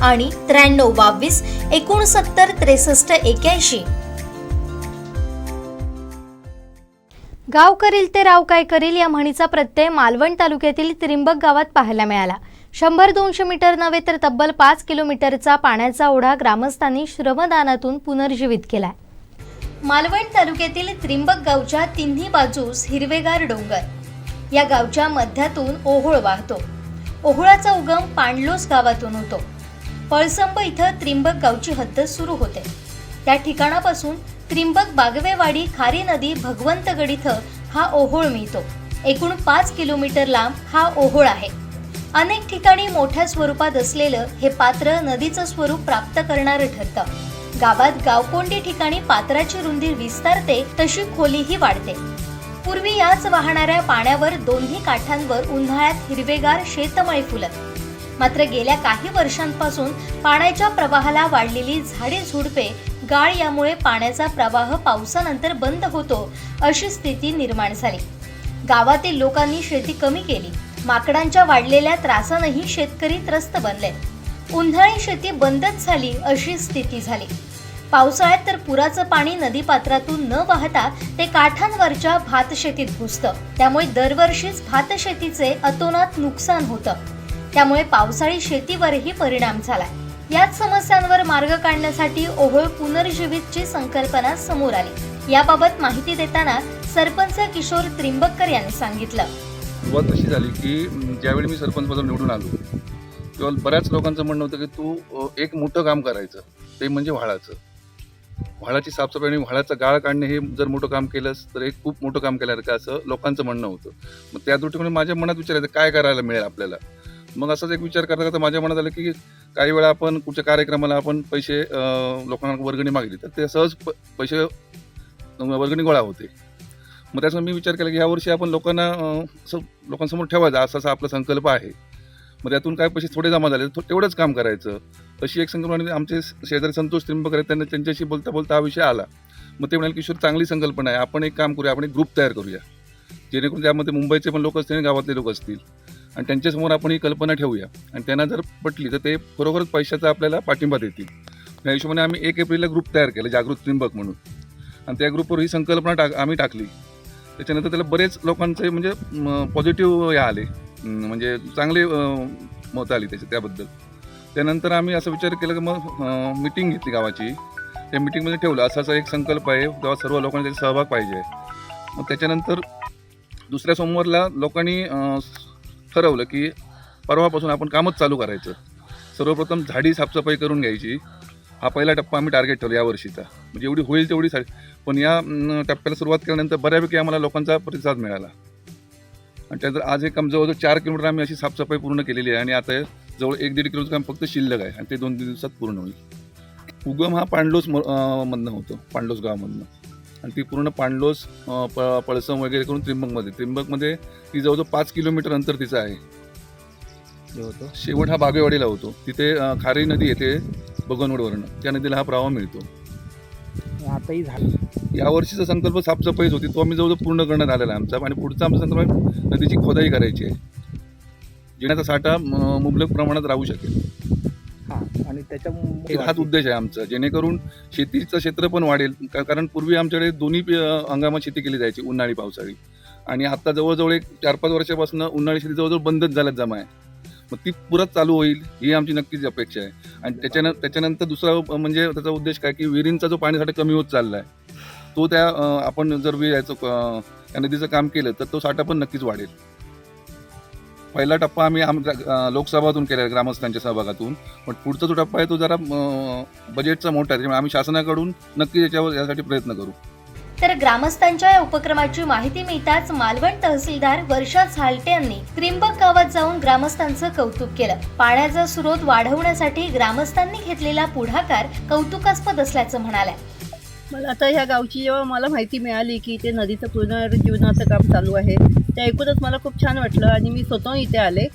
आणि त्र्याण्णव बावीस एकोणसत्तर त्रेसष्ट एक्याऐंशी. गाव करील ते राव काय करील या म्हणीचा प्रत्यय मालवण तालुक्यातील त्रिंबक गावात पाहायला मिळाला. शंभर दोनशे मीटर नव्हे तर तब्बल पाच किलोमीटरचा पाण्याचा ओढा ग्रामस्थांनी श्रमदानातून पुनर्जीवित केलाय. मालवण तालुक्यातील त्रिंबक गावच्या तिन्ही बाजूस हिरवेगार डोंगर. या गावच्या मध्यातून ओहोळ वाहतो. ओहोळाचा उगम पांडलोस गावातून होतो. पळसंब इथं त्रिंबक गावची हद्द सुरू होते. त्या ठिकाणापासून त्रिंबक बागवेवाडी खारी नदी भगवंतगड इथं हा ओहोळ मिळतो. एकूण पाच किलोमीटर लांब हा ओहोळ आहे. अनेक ठिकाणी मोठ्या स्वरूपात असलेलं हे पात्र नदीचं स्वरूप प्राप्त करणारं ठरतं. गावात गावकोंडी ठिकाणी पात्राची रुंदी विस्तारते तशी खोलीही वाढते. पूर्वी याच वाहणाऱ्या पाण्यावर दोन्ही काठांवर उन्हाळ्यात हिरवेगार शेतमळे फुलत. मात्र गेल्या काही वर्षांपासून पाण्याच्या प्रवाहाला वाढलेली झाडे झुडपे गाळ यामुळे पाण्याचा प्रवाह पावसानंतर बंद होतो अशी स्थिती निर्माण झाली. गावातील लोकांनी शेती कमी केली. माकडांच्या वाढलेल्या त्रासानंही शेतकरी त्रस्त बनले. उन्हाळी शेती बंदच झाली अशी स्थिती झाली. पावसाळ्यात तर पुराचं पाणी नदीपात्रातून न वाहता ते काठांवरच्या भातशेतीत घुसतं. त्यामुळे दरवर्षीच भातशेतीचे अतोनात नुकसान होतं. त्यामुळे पावसाळी शेतीवरही परिणाम झाला याच समस्यांवर मार्ग काढण्यासाठी ओहोळ पुनर्जीवितची संकल्पना समोर आली. याबाबत माहिती देताना सरपंच किशोर त्रिंबककर यांनी सांगितलं. सुरुवात अशी झाली की ज्यावेळी मी सरपंच पदावर निवडून आलो तेव्हा बऱ्याच लोकांचं म्हणणं होतं की तू एक मोठं काम करायचं ते म्हणजे व्हाळाचं. व्हाळाची साफसफाई आणि व्हाळाचं गाळ काढणे हे जर मोठं काम केलंस तर एक खूप मोठं काम केल्यासारखं असं लोकांचं म्हणणं होतं. मग त्या दृष्टीने माझ्या मनात विचारायचं काय करायला मिळेल आपल्याला? मग असाच एक विचार करता करता माझ्या मनात आलं की काही वेळा आपण कुठच्या कार्यक्रमाला आपण पैसे लोकांना वर्गणी मागली. तर ते सहज प- पैसे वर्गणी गोळा होते. मग त्याच्यामुळे मी विचार केला की यावर्षी आपण लोकांना लोकांसमोर ठेवायचा असा असा आपला संकल्प आहे. मग त्यातून काय पैसे थोडे जमा झाले तेवढंच काम करायचं. अशी एक संकल्पना आमचे शेजारी संतोष त्रिंबकर आहेत त्यांना त्यांच्याशी बोलता बोलता हा विषय आला. मग ते म्हणाले किशोर चांगली संकल्पना आहे. आपण एक काम करूया आपण एक ग्रुप तयार करूया. जेणेकरून त्यामध्ये मुंबईचे पण लोक असतील आणि गावातले लोक असतील. आणि त्यांच्यासमोर आपण ही कल्पना ठेवूया. आणि त्यांना जर पटली तर ते खरोखरच पैशाचा आपल्याला पाठिंबा देतील. त्या हिशोबाने आम्ही एक एप्रिलला ग्रुप तयार केला जागृत त्रिंबक म्हणून. आणि त्या ग्रुपवर ही संकल्पना टाक आम्ही टाकली. त्याच्यानंतर त्याला बरेच लोकांचे म्हणजे पॉझिटिव्ह हे आले. म्हणजे चांगले मत आली त्याच्या त्याबद्दल. त्यानंतर आम्ही असं विचार केला की मग मिटिंग घेतली गावाची. त्या मिटिंगमध्ये ठेवलं असा असा एक संकल्प आहे तेव्हा सर्व लोकांनी त्याचा सहभाग पाहिजे. मग त्याच्यानंतर दुसऱ्या सोमवारला लोकांनी ठरवलं की परवापासून आपण कामच चालू करायचं. सर्वप्रथम झाडी साफसफाई करून घ्यायची. हा पहिला टप्पा आम्ही टार्गेट ठेवला यावर्षीचा. म्हणजे एवढी होईल तेवढी सा पण या टप्प्याला सुरुवात केल्यानंतर बऱ्यापैकी आम्हाला लोकांचा प्रतिसाद मिळाला. आणि त्यानंतर आज हे काम जवळजवळ चार किलोमीटर आम्ही अशी साफसफाई पूर्ण केलेली आहे आणि आता जवळ एक दीड किलोचं काम फक्त शिल्लक आहे आणि ते दोन तीन दिवसात पूर्ण होईल. उगम हा पांडलोस म- मधनं होतो. पांडलोस गावामधनं. आणि ती पूर्ण पांडलोस प पळसम वगैरे करून त्रिंबकमध्ये. त्रिंबकमध्ये ती जवळजवळ पाच किलोमीटर अंतर तिचं आहे. होतो शेवट हा बागेवाडीला होतो. तिथे खारी नदी येते बगनवडवरनं. त्या नदीला हा प्रवाह मिळतो. आताही झालं. यावर्षीचा संकल्प साफसफाईच होती. तो आम्ही जवळजवळ पूर्ण करण्यात आलेला आहे आमचा. आणि पुढचा आमचा संकल्प नदीची खोदाई करायची आहे. जिण्याचा साठा मुबलक प्रमाणात राहू शकेल. आणि त्याच्या एक हाच उद्देश आहे आमचा. जेणेकरून शेतीचं क्षेत्र पण वाढेल. कारण पूर्वी आमच्याकडे दोन्ही हंगामात शेती केली जायची उन्हाळी पावसाळी. आणि आता जवळजवळ एक चार पाच वर्षापासून उन्हाळी शेती जवळजवळ बंदच झाल्यात जमा आहे. मग ती पुरत चालू होईल ही आमची नक्कीच अपेक्षा आहे. आणि त्याच्यानं त्याच्यानंतर दुसरा म्हणजे त्याचा उद्देश काय की विहिरींचा जो पाणीसाठा कमी होत चालला आहे तो त्या आपण जर विहीर याचं अं, त्या नदीचं काम केलं तर तो साठा पण नक्कीच वाढेल. पहिला टप्पा आम्ही आम अं, लोकसभातून केला ग्रामस्थांच्या सहभागातून. पण पुढचा जो टप्पा आहे तो जरा बजेटचा मोठा आहे. त्यामुळे आम्ही शासनाकडून नक्की याच्यावर यासाठी प्रयत्न करू. तर ग्रामस्थांच्या या उपक्रमाची माहिती मिळताच मालवण तहसीलदार वर्षा झालटे यांनी त्रिंबक गावात जाऊन ग्रामस्थांचं कौतुक केलं. पाण्याचा स्रोत वाढवण्यासाठी ग्रामस्थांनी घेतलेला पुढाकार कौतुकास्पद असल्याचं म्हणाल्या. मला आता ह्या गावची जेव्हा मला माहिती मिळाली की ते नदीचं पुनर्जीवनाचं काम चालू आहे. ते ऐकूनच मला खूप छान वाटलं आणि मी स्वतःहून इथे आले.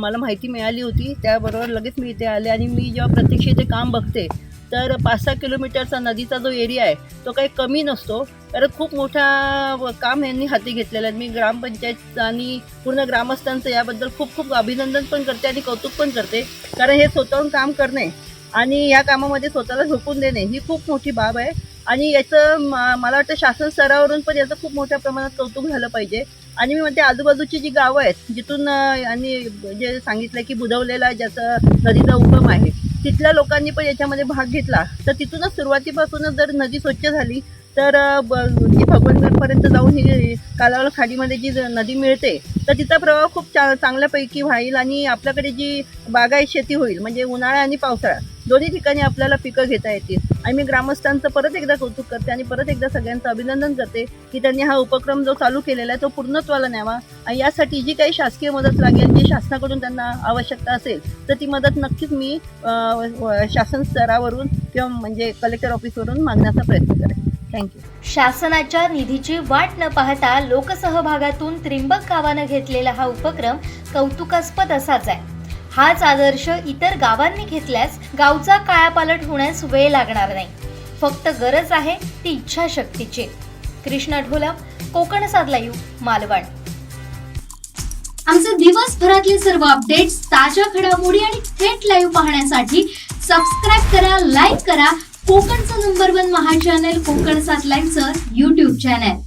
मला माहिती मिळाली होती. त्याबरोबर लगेच मी इथे आले आणि मी जेव्हा प्रत्यक्ष इथे काम बघते तर पाच सहा किलोमीटरचा नदीचा जो एरिया आहे तो काही कमी नसतो. कारण खूप मोठा काम यांनी हाती घेतलेलं आहे. मी ग्रामपंचायत आणि पूर्ण ग्रामस्थांचं याबद्दल खूप खूप अभिनंदन पण करते आणि कौतुक पण करते. कारण हे स्वतःहून काम करणे आणि या कामामध्ये स्वतःला झोकून देणे ही खूप मोठी बाब आहे. आणि याचं मला वाटतं शासन स्तरावरून पण याचं खूप मोठ्या प्रमाणात कौतुक झालं पाहिजे. आणि मी म्हणते आजूबाजूची जी गावं आहेत जिथून आणि यांनी जे सांगितलं की बुधवलेला ज्याचं नदीचा उगम आहे तिथल्या लोकांनी पण याच्यामध्ये भाग घेतला. तर तिथूनच सुरुवातीपासूनच जर नदी स्वच्छ झाली तर अं, जी जाऊन ही कालावल खाडीमध्ये जी नदी मिळते तर तिचा प्रवाह खूप चा चांगल्यापैकी व्हाईल आणि आपल्याकडे जी बागायत शेती होईल म्हणजे उन्हाळा आणि पावसाळा दोन्ही ठिकाणी आपल्याला पिकं घेता येतील. आणि मी ग्रामस्थांचं परत एकदा कौतुक करते आणि परत एकदा सगळ्यांचं अभिनंदन करते की त्यांनी हा उपक्रम जो चालू केलेला आहे तो पूर्णत्वाला न्यावा. आणि यासाठी जी काही शासकीय मदत लागेल जी शासनाकडून त्यांना आवश्यकता असेल तर ती मदत नक्कीच मी शासन स्तरावरून किंवा म्हणजे कलेक्टर ऑफिसवरून मागण्याचा प्रयत्न करेन. थँक्यू शासनाच्या निधीची वाट न पाहता लोकसहभागातून त्रिंबक गावानं घेतलेला हा उपक्रम कौतुकास्पद असाच आहे. हाच आदर्श इतर गावांनी घेतल्यास गावचा कायापालट होण्यास वेळ लागणार नाही. फक्त गरज आहे ती इच्छाशक्तीची. कृष्णा ढोलक कोकण साधला यू मालवण. आमचे दिवसभरातले सर्व अपडेट्स ताज्या घडामोडी आणि थेट लाईव्ह पाहण्यासाठी सबस्क्राईब करा लाईक करा. कोकणचं नंबर वन महा चॅनल कोकण सात लाईव्हचं युट्यूब चॅनल